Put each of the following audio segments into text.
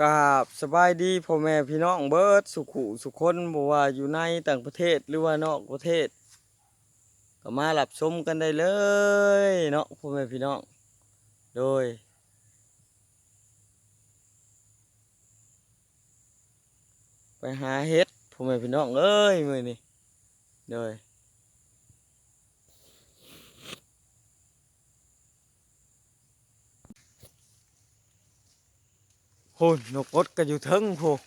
กราบสบายดีพ่อแม่พี่น้องเบิร์ดสุขุสุขคนบ่ว่าอยู่ในต่างประเทศหรือว่านอกประเทศ ก็มารับชมกันได้เลยเนาะพ่อแม่พี่น้องโดย ไปหาเฮ็ดพ่อแม่พี่น้องเอ้ยมือนี้โดย hồn nó cốt cái dư thân phù,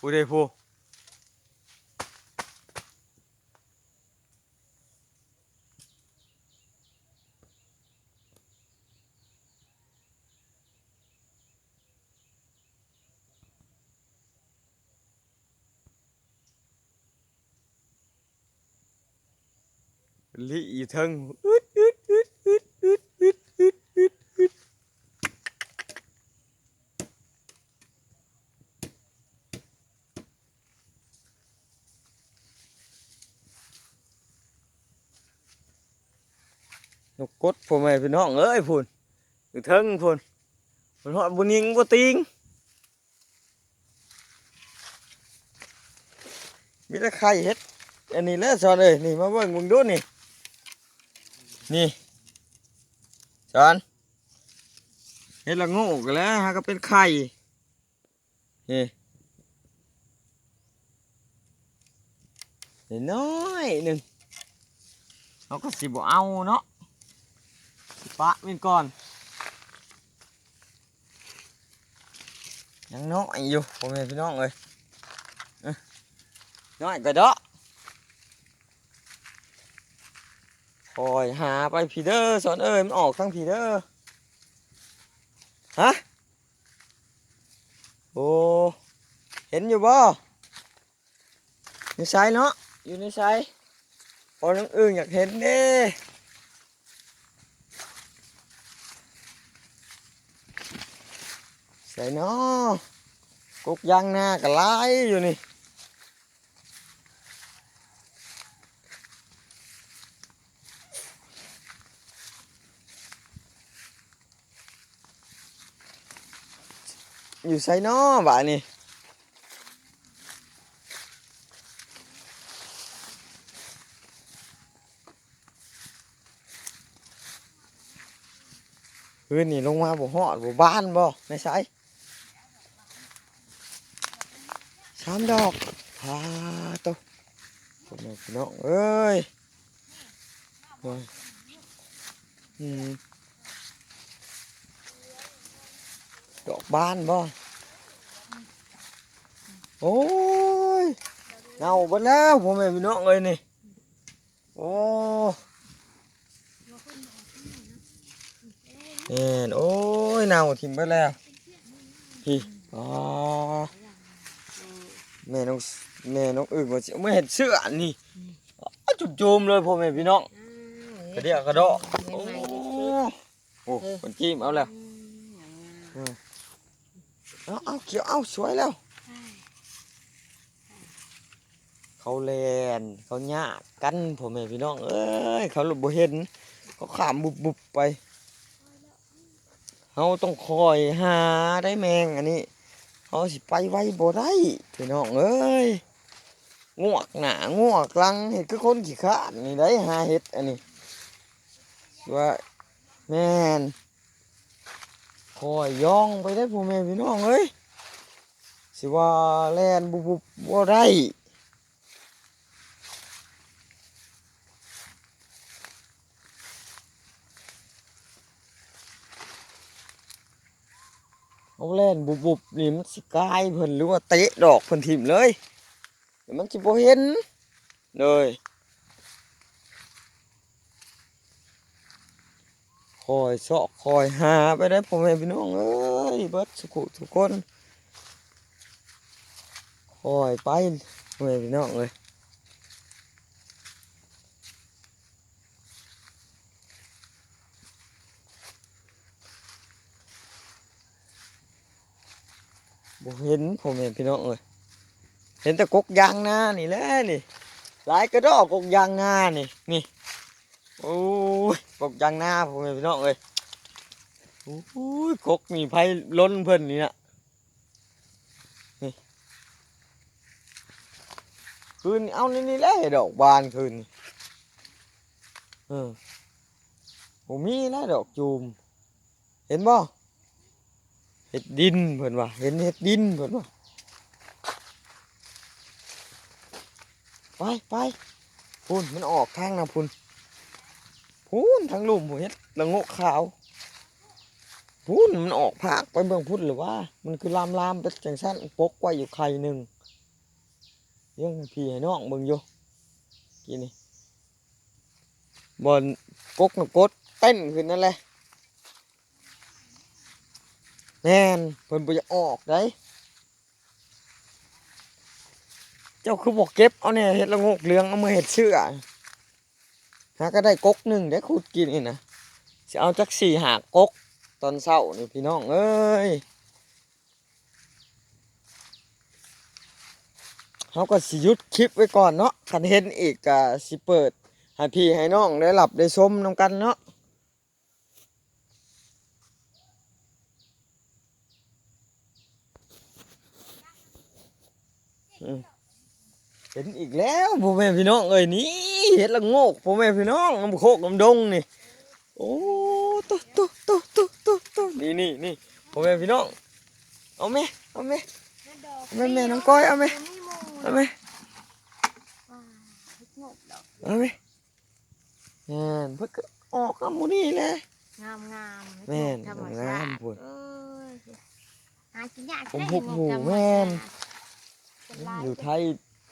phù đề phù, lý thân พ่อแม่พี่น้องเอ้ยพุ่นอยู่เทิงพุ่นพุ่นฮอดบุญยิงบ่ติงมีแต่ไข่เฮ็ดอันนี้แหละสอนเอ้ยนี่มาเบิ่งมึงดูนี่นี่สอนเฮ็ดละโง่กันแล้วฮะก็เป็นไข่นี่นี่น้อยหนึ่งเราก็สิบ่เอาเนาะ ปะมินก่อน ยังน้อยอยู่พ่อแม่พี่น้องเอ้ยเอ้ยน้อยก็เดาะคอยหาไปพีเดอร์สอนเอ้ยมันออกทั้งพีเดอร์ฮะโอ้เห็นอยู่บ่ในไซเนาะอยู่ในไซพอน้องอึ่งอยากเห็นเด้ ใส่เนาะกุกยางหน้าก็ไล่อยู่นี่อยู่ใส่เนาะบ้านี่คืนนี่ลงมาบ่ฮอดบ่บ้านบ่ไม่ใช่ สามดอกพาโตพ่อแม่พี่น้องเอ้ยโอ้ยอืมดอกบานบ่โอ้ยเน่าหมดแล้วพ่อแม่พี่น้องเอ้ยนี่โอ้เอ็นโอ้ยเน่าทิ่มไปแล้วพี่อ๋อ แม่น้องแม่น้องอึ่งว่าสิไม่เห็นเสื้ออันนี่อ้าวจุ่มโจมเลยพ่อแม่พี่น้องกระเดียกระโดะโอ้โหคนจิ้มเอาแล้วเอาเอาเขียวเอาสวยแล้ว เขาแลนเขาหยากกันพ่อแม่พี่น้องเอ้ยเขาหลบบ่เห็นเขาขามบุบบุบไปเขาต้องคอยหาได้แมงอันนี้ เขาสิไปไว้บ่ได้พี่น้องเอ้ยงวกหนางวกลังเห็ดคือคนขี้ขลาดนี่ได้หาเห็ดอันนี้ว่าแม่นคอยย่องไปได้พ่อแม่พี่น้องเอ้ยสิว่าแลนบุบบุบบ่ได้ เอาแล่นบุบบุบนี่มันสิกายเพิ่นหรือว่าเตะดอกเพิ่นถิ่มเลยเดี๋ยวมันสิบ่เห็นเลยคอยเสาะคอยหาไปได้พ่อแม่พี่น้องเอ้ยเบิดสุขุทุกคนคอยไปพ่อแม่พี่น้องเลย บเห็นผมเห็นพี่น้องเอ้ยเห็นแต่กกยางนานี่แหละนี่หลายกระดอกกกยางนานี่นี่โอ้ยกกยางนาผมเห็นพี่น้องเอ้ยโอ้ยกกมีไผล้นเพิ่นนี่นะนี่คืนเอานี่นี่แหละดอกบานคืนเออผมมีนะดอกจูมเห็นบ่ เห็ดดินเพิ่นว่าเห็นเห็ดดินเพิ่นว่าไปไปพุ่นมันออกทางนะพุ่นพุ่นทางลุ่มเห็ดละงกขาวพุ่นมันออกผากไปเบิ่งพุ่นหรือว่า มันคือลามลามๆเป็นจังสั้นปกไว้อยู่ไข่หนึ่งเรื่องพี่ให้น้องเบิ่งอยู่กี่นี่บนกกนกกดเต้นขึ้นนั่นแหละ แน่นเพิ่นบ่จะออกได้เจ้าคือบอกเก็บเอาเนี่ยเห็ดละงกเหลืองเอามาเห็ดเชื่อหาก็ได้กกหนึ่งได้ขุดกินนี่นะจะเอาจักสี่หากกตอนเช้านี่พี่น้องเอ้ยเขาก็สิยุดคลิปไว้ก่อนเนาะคันเห็นอีกก็สิเปิดให้พี่ให้น้องได้หลับได้ชมนำกันเนาะ เห็นอีกแล้วพ่อแม่พี่น้องเอ้ยนี่เห็ดละโงกพ่อแม่พี่น้องน้ำโคกน้ำดงนี่โอ้ตุ๊ตุ๊ตุ๊ตุ๊ตุ๊ตุ๊นี่นี่นี่พ่อแม่พี่น้องเอาไหมเอาไหมแม่แม่น้องก้อยเอาไหมเอาไหมเอาไหมแม่นเพิ่งก็ออกกับหมูนี่แหละงามงามแม่นธรรมงามชาติพุ่นเอ้ยหากินยากผมได้หุบหูธรรแม่น อยู่ไทย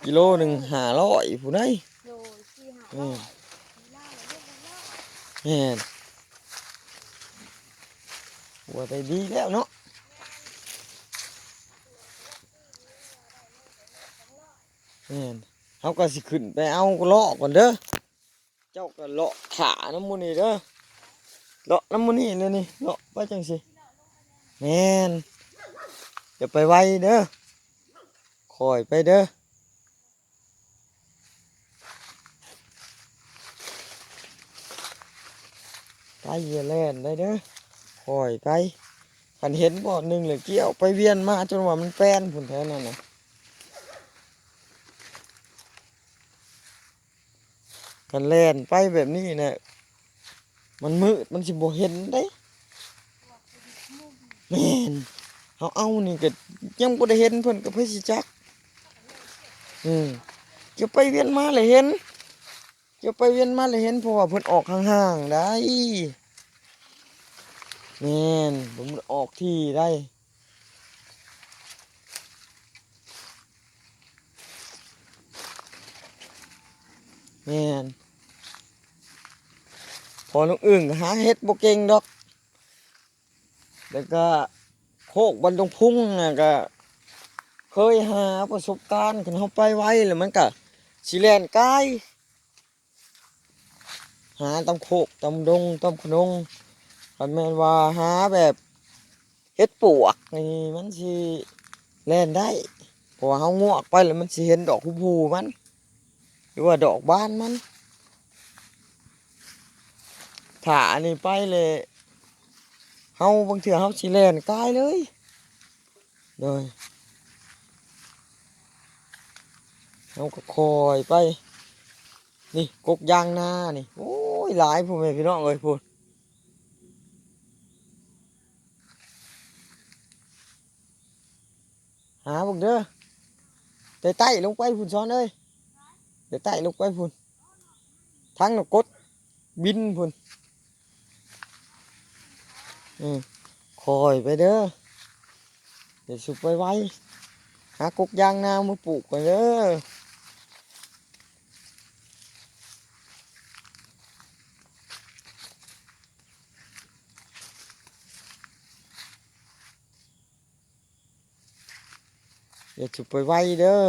กิโลหนึ่งห้าร้อยผู้ใดโดยที่หาอืมล่าเรียกว่าล่าแม่นหัวใจดีแล้วเนาะแม่นเขาก็สิขึ้นไปเอาเลาะก่อนเด้อ เจ้าก็เลาะขาน้ำมูนี่เด้อ เลาะน้ำมูนี่เลยนี่เลาะไปจังสิแม่นอย่าไปไวเด้อ คอยไปเด้อไปเยแลนได้เด้อคอยไปขันเห็นบ่อหนึ่งเลยเกี่ยวไปเวียนมาจนว่ามันแป้นผุนแท้นั่นนะขันแลนไปแบบนี้เนี่ยมันมืดมันสิบ่เห็นได้แม่นเขาเอานี่ก็ยังบ่ได้เห็นเพิ่นก็เพิ่นสิจัก อืมเกี่ยวไปเวียนมาเลยเห็นเกี่ยวไปเวียนมาเลยเห็นเพราะว่าเพิ่นออกห่างๆได้แม่นผมออกที่ได้แม่นพอน้องอึ่งหาเฮ็ดบ่เก่งดอก แล้วก็โคกบันตรงพุ่งน่ะก็ เคยหาประสบการณ์กันเขาไปไว้แล้วมันก็สิแลนใกล้หาตำโคกตำดงตำขนงคันแม่นว่าหาแบบเฮ็ดปวกนี่มันสิแล่นได้เพราะว่าเฮางวกไปแล้วมันสิเห็นดอกผู้ๆมัน หรือว่าดอกบ้านมันถ้าอันนี้ไปเลยเฮาบางเทื่อเฮาสิแล่นกายเลยเลย เฮาก็คอยไป นี่กกยางนานี่ โอ้ยหลายพ่อแม่พี่น้องเอ้ยพูดหาบุกเด้อไต่ไต่ลงไปพุ่นซ้อนเอ้ยไต่ไต่ลงไปพุ่นทั้งนกกดบินพุ่นอืมคอยไปเด้อเดี๋ยวสุกไปไว้หากกยางนามาปลูกกันเด้อ อย่าจุบไปไว้เด้อ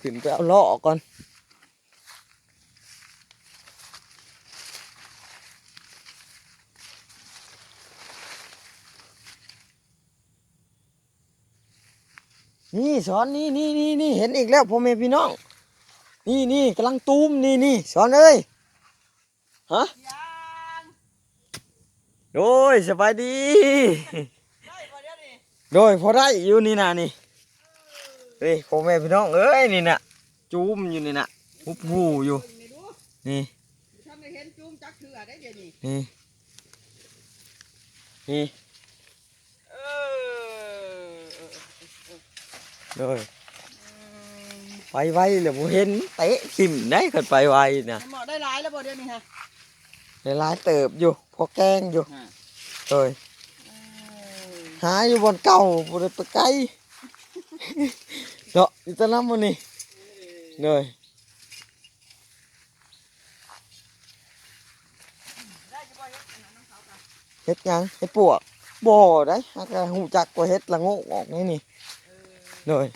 ขึ้นไปเอาลาะก่อนนี่สอนนี่นี่นี่นี่เห็นอีกแล้วพ่อแม่พี่น้อง นี่นี่กำลังตูมนี่นี่สอนเอ้ย ฮะโดยสบายดี โดยพอได้อยู่นี่นะนี่เฮ้ยพ่อแม่พี่น้องเอ้ยนี่น่ะจูมอยู่นี่น่ะหุบหูอยู่ไม่รู้นี่ถ้าไม่เห็นจุ้มจักเถื่อได้เดี๋ยวนี้นี่นี่เออโดยไปไวเลยบ่เห็นเตะขิมได้ขึ้นไปไวน่ะหมอได้หลายแล้วบ่เดี๋ยวนี้ฮะได้ หลายเติบอยู่ พอแกงอยู่ฮะโดยหาอยู่บนเก่าบ่ได้ไปไกลเนาะอยู่แตะน้ำมันนี่โดยได้จะบ่เฮ็ดอันนั้นน้องเขาค่ะเฮ็ดหยังเฮ็ดปวกบ่ได้หากหูจักว่าเฮ็ดละโงกออกนี่นี่เลย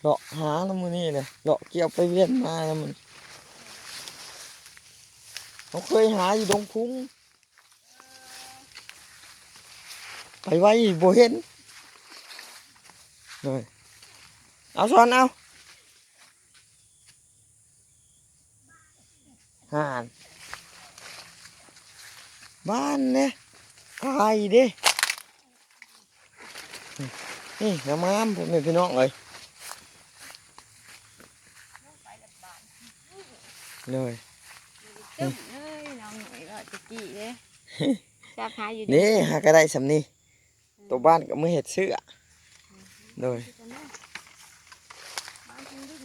เลาะหาน้ำมือนี่เลยเลาะเกี่ยวไปเวียนมาแล้วมัน เขาเคยหาอยู่ดงพุงไปไว้บ่เห็นเลยเอาซ้อนเอาห่านบ้านเนี่ยไก่เด้นี่น้ำมันผมเป็นพี่น้องเลยเลย ก็ตะกี้เด้จับหาอยู่นี่หากระได้สำนี่ตัวบ้านก็มือเห็ดเสื้อเลยบ้านจริงดิ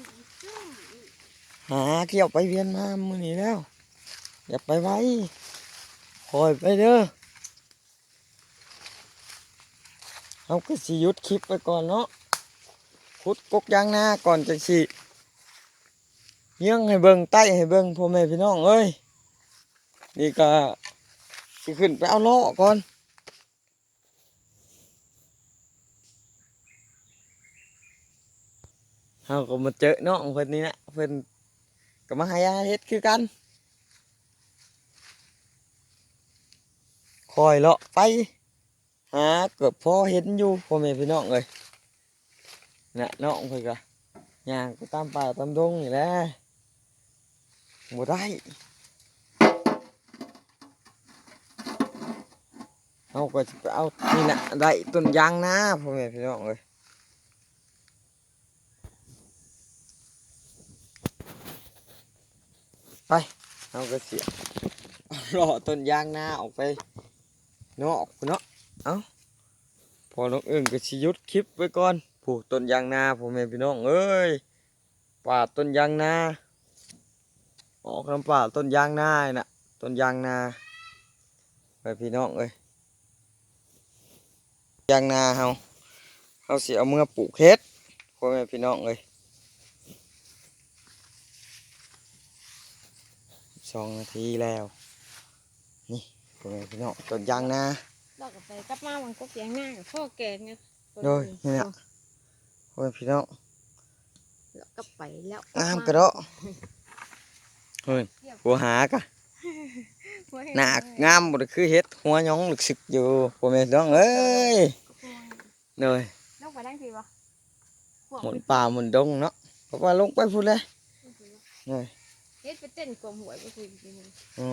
จุ้มหาเกี่ยวไปเวียนมามือนี้แล้ว อย่าไปไว้คอยไปเด้อเอาก็สิหยุดคลิปไปก่อนเนาะขุดกกยางนาก่อนจะสิเยี่ยงให้เบิ่งใต้ให้เบิ่งพ่อแม่พี่น้องเอ้ย นี่ก็ขึ้นไปเอาล้อก่อน เฮาก็มาเจอน้องเพิ่นนี่นะเพิ่นก็มาให้อาเฮ็ดคือกันคอยเลาะไปหาเกือบพ่อเห็นอยู่พ่อแม่พี่น้องเลยน่ะน้องเพิ่นก็ย่างไปตามป่าตามดงนี่แหละบ่ได้ เอาก็จะไปเอานี่แหละได้ต้นยางนาพ่อแม่พี่น้องเลยไปเอาก็เสียรอต้นยางนาออกไปเนาะเนาะเอาพอน้องเอิงก็ชิยุดคลิปไว้ก่อนผูกต้นยางนาพ่อแม่พี่น้องเอ้ยป่าต้นยางนาออกน้ำป่าต้นยางนานี่น่ะต้นยางนาไปพี่น้องเอ้ย ยางนาเฮาเฮาสิเอาเมื่อปลูกเฮ็ดพ่อแม่พี่น้องเอ้ยสองนาทีแล้ว นี่พ่อแม่พี่น้องต้นยางนาเราก็ไปกลับมามันก็เสียงหน้ากับพ่อแกงเนี่ยโดยนี่น่ะพ่อแม่พี่น้องเราก็ไปแล้วงามกระเดาะเฮ้ยหัวหากะหน้างามบ่ได้คือเฮ็ด หัวหยองลึกซึกอยู่พ่อแม่พี่น้องเอ้ยเลยลงไปได้ทีบ่หมุนป่าหมุนดงเนาะเพราะว่าลงไปพุ่นเลยเลยเฮ็ดไปเต้นกลมหวยไปคุยกันเลยโอ้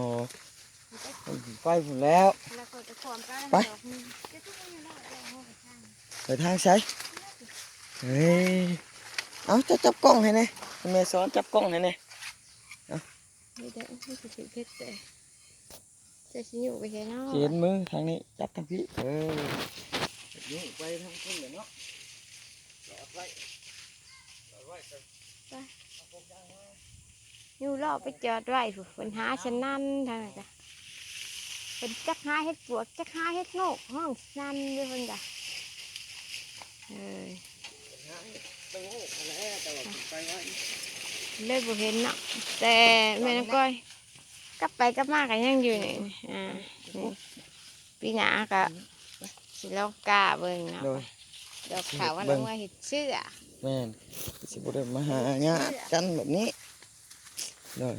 ไปพุ่นแล้วแล้วก็จะความกันไปดอกนึงจะทุกคนอยู่แล้วเอาหัวไปข้างไปทางใช้เฮ้ยเอาจะจับกล้องให้แน่แม่สอนจับกล้องให้แน่นี่เด้อนี่คือถือเพชรแต่ จะสิอยู่ไปแค่นอกเขียนมือทางนี้จับทางพี่เออนี่ไปทางพุ่นเลยเนาะจอดไว้จอดไว้ก่อนอยู่รอบไปจอดไว้ผู้ปัญหาฉันนั่นทางไหนจ้ะเป็นจักหาเฮ็ดปวกจักหาเฮ็ดโงกห้องนั่นด้วยเพิ่นจ้ะเออไปโง่แล้วแต่ว่าไปไว้เลยบ่เห็นเนาะแต่แม่น้องก้อย กลับไปกลับมากันยังอยู่นี่อ่านี่ปีหน้าก็สิลองกล้าเบิ่งเนาะโดย ดอกขาวว่าเบิ่น้องงว่าเห็ดเชื่อแม่นสิบุได้มาหาญาติกันแบบนี้โดย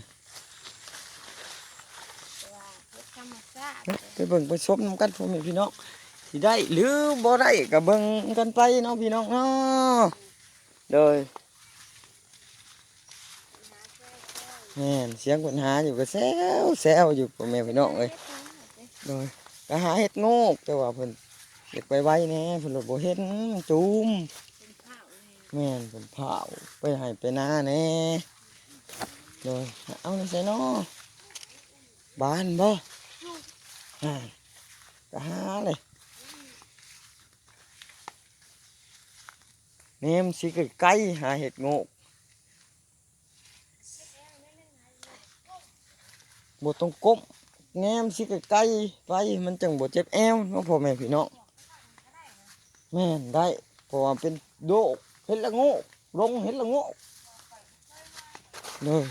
ว่าเฮ็ดธรรมชาติ ไปเบิ่งไปชมน้ำกันพ่อแม่พี่น้องสิได้หรือบ่ได้ก็เบิ่งกันไปเนาะพี่น้องเนาะโดย แม่นเสียงคนหาอยู่ก็แซวแซวอยู่พ่อแม่พี่น้องเอ้ยเฮ็ดโดยไปหาเห็ดโงกแต่ว่าเพิ่นเด็กไปไว้แน่เพิ่นรถบ่เห็นจุ่มเป็นข้าวเลยแม่นเพิ่นเผาไปให้ไปหน้าแน่โดยเอานี่ใส่เนาะบ้านบ่อ่าก็หาเลยเนมสิใกล้ๆหาเห็ดโงก บ่ต้องก้มแง้มสิใกล้ๆไปมันจังบ่เจ็บแอวเนาะพ่อแม่พี่น้องแม่นได้เพราะว่าเป็นโดกเห็ดละโงกลงเห็ดละโงกเลย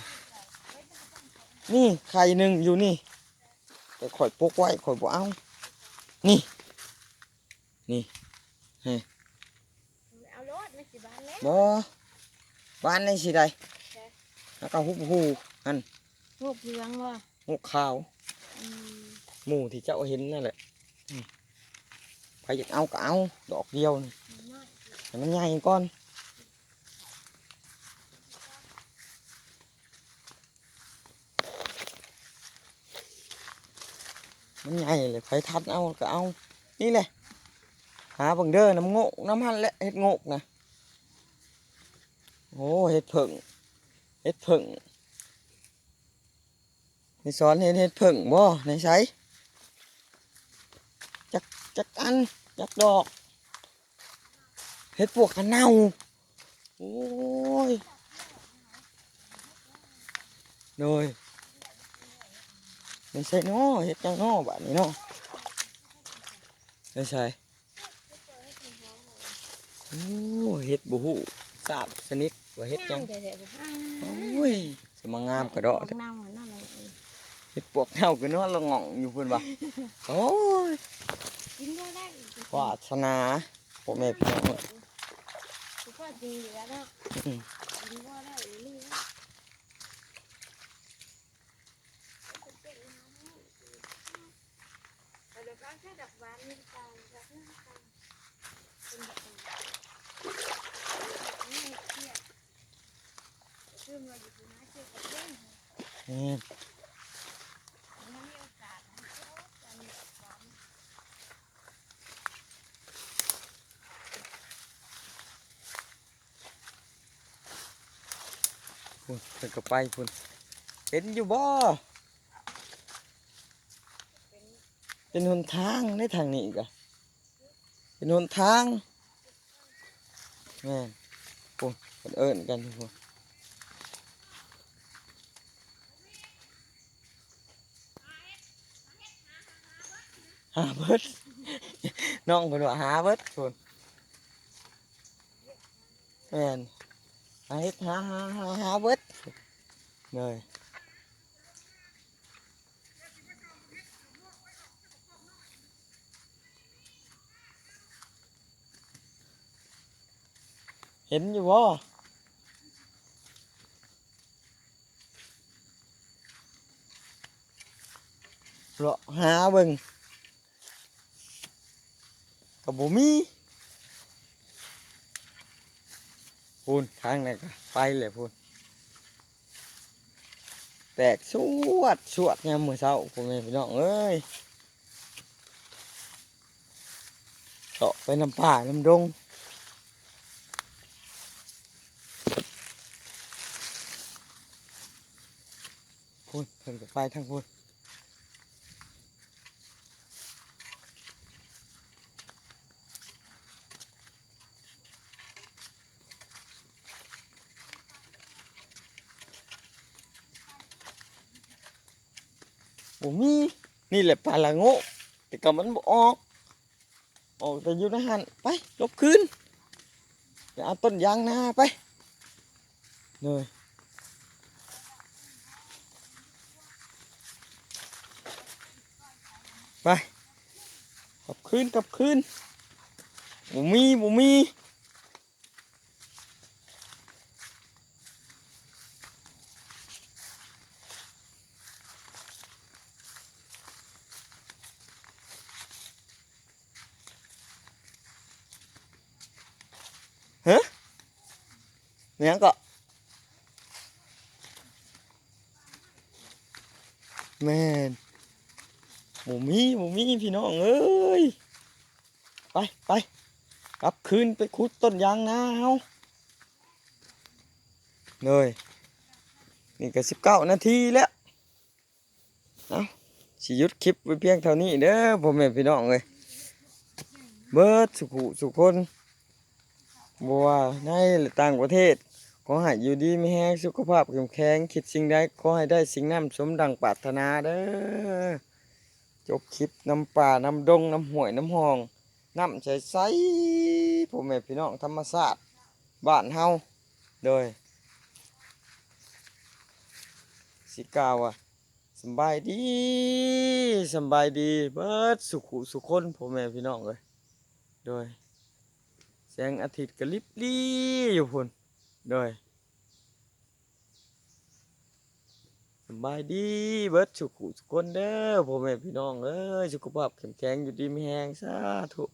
นี่ไข่หนึ่งอยู่นี่ แต่ข่อยปกไว้ข่อยบ่เอา นี่ นี่เอารถไม่สิบ้านแล้วบ่บ้านนี่สิได้แล้วก็ฮุบฮูหันลูกเหลืองว่ะ ฮุกขาวอืมหมู่ที่เจ้าเห็นนั่นแหละอืมใครอยากเอาก็เอาดอกเดียวนี่น้อยให้มันใหญ่ก่อนมันใหญ่เลยใครทัดเอาก็เอา นี่แหละ หาเบังเด้อน้ำโงกน้ำหันและเห็ดโงกนะโอ้เห็ดผึ่งเห็ดผึ่ง นี่สอนเห็ดเห็ดผึ่งบ่ในใช้จักจักอันจักดอกเห็ดปวกกันเน่าโอ้ยโดยไม่ใช่เนาะเห็ดจังเนาะบ้านนี้เนาะไม่ใช่โอ้เห็ดบุหูทราบสนิทว่าเห็ดจังโอ้ยสมางามกระดอกน่า เน่าเลยเห็ดปวกเน่ากันเนาะละง่องอยู่เพิ่นว่าโอ้ยกินก็ได้วาสนาพ่อแม่พี่น้องเอ้ยก็จริงเหลือแล้วกินก็ได้เรื่อยๆเดียวก็แค่ดอกบานนี่ตามจากนั้นตามเป็นแบบนี้นี่เครียดคือมาอยู่ตรงนั้นเจอกับเพื่อน นี่ ไม่มีโอกาสนะจะมีความ พุ่นเพิ่นก็ไปพุ่นเห็นอยู่บ่เป็นหนทางในทางนี้ก็เป็นหนทางแม่นพุ่นเพิ่นเอิ้นกันพุ่นหาเบิดน้องเพิ่นว่าหาเบิดพุ่นแม่น หาเฮ็ดหาหาหาหาเบิดเลยเห็นอยู่บ่เลาะหาเบิ่งกับบ่มี พูนทางไหนก็ไปเลยพูนแตกสวดสวดยามมื้อเช้าพ่อแม่พี่น้องเอ้ยเจาะไปน้ำป่าน้ำดงพูนเพิ่นก็ไปทางพูน บ่มีนี่แหละปลาละโงกแต่ก็มันบ่ออกออกแต่อยู่ในหันไปลบคืนเดี๋ยวเอาต้นยางนาไปเลยไปกลับคืนกลับคืนบ่มีบ่มี เนี่ยก็แม่นหมูมีหมูมีพี่น้องเอ้ยไปไปกลับคืนไปขุดต้นยางนาเฮาเลยนี่ก็สิบเก้านาทีแล้วเอาสิยุดคลิปไว้เพียงเท่านี้เด้อพ่อแม่พี่น้องเลยเบิดสุขุสุคนบัวในต่างประเทศ ขอให้อยู่ดีไม่แห้งสุขภาพแข็งแข็งคิดสิ่งใดขอให้ได้สิ่งนั้นสมดังปรารถนาเด้อจบคลิปน้ำป่าน้ำดงน้ำห้วยน้ำหองน้ำใสใสๆพ่อแม่พี่น้องธรรมศาสตร์บ้านเฮาโดยสิกาวว่าสบายดีสบายดีเบิดสุขุสุคนพ่อแม่พี่น้องเลยโดยแสงอาทิตย์ก็ลิบลี่อยู่พุ่น โดยสบายดีเบิร์ดสุขุสุกคนเด้อพ่อแม่พี่น้องเอ้ยสุขภาพแข็งแรงอยู่ดีมีแหงสาธุ